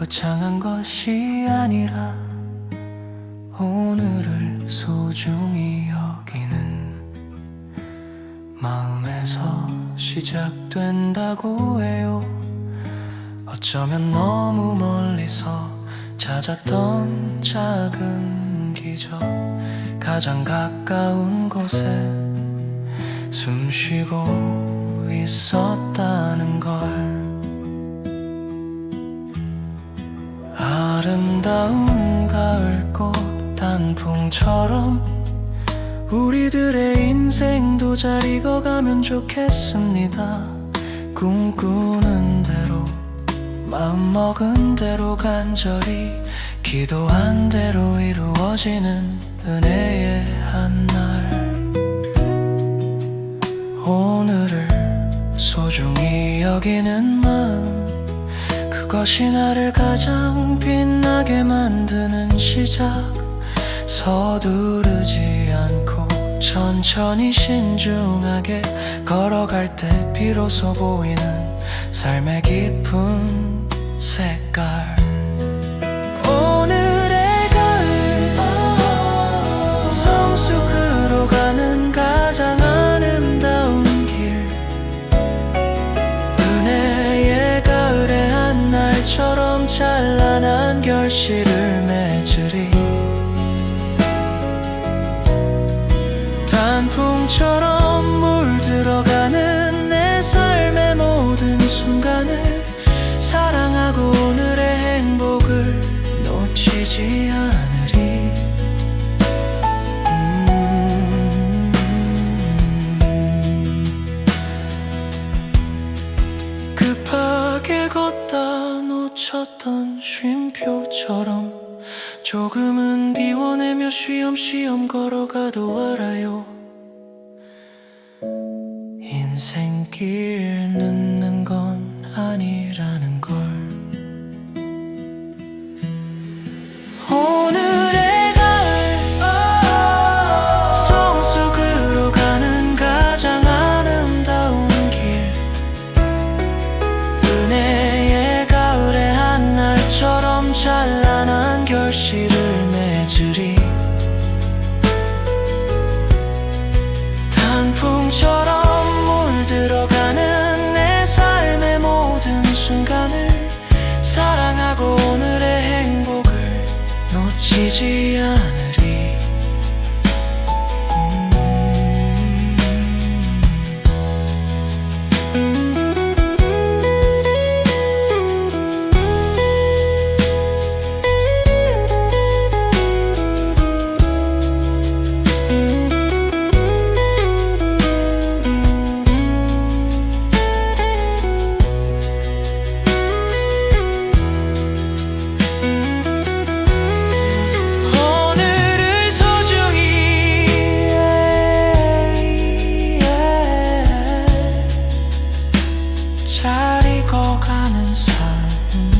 거창한 것이 아니라 오늘을 소중히 여기는 마음에서 시작된다고 해요. 어쩌면 너무 멀리서 찾았던 작은 기적 가장 가까운 곳에 숨 쉬고 있었다는 걸 아름다운 가을꽃 단풍처럼 우리들의 인생도 잘 익어가면 좋겠습니다. 꿈꾸는 대로 마음먹은 대로 간절히 기도한 대로 이루어지는 은혜의 한 날. 오늘을 소중히 여기는 그것이 나를 가장 빛나게 만드는 시작. 서두르지 않고 천천히 신중하게 걸어갈 때 비로소 보이는 삶의 깊은 색깔 단풍처럼 물들어가는 내 삶의 모든 순간을 사랑하고 오늘의 행복을 놓치지 않으리 음. 급하게 걷다 놓쳤던 쉼표처럼 조금은 비워내며 쉬엄쉬엄 걸어가도 알아요 인생길 늦는 건 아니라는 걸 놓치지 잘 익어가는 삶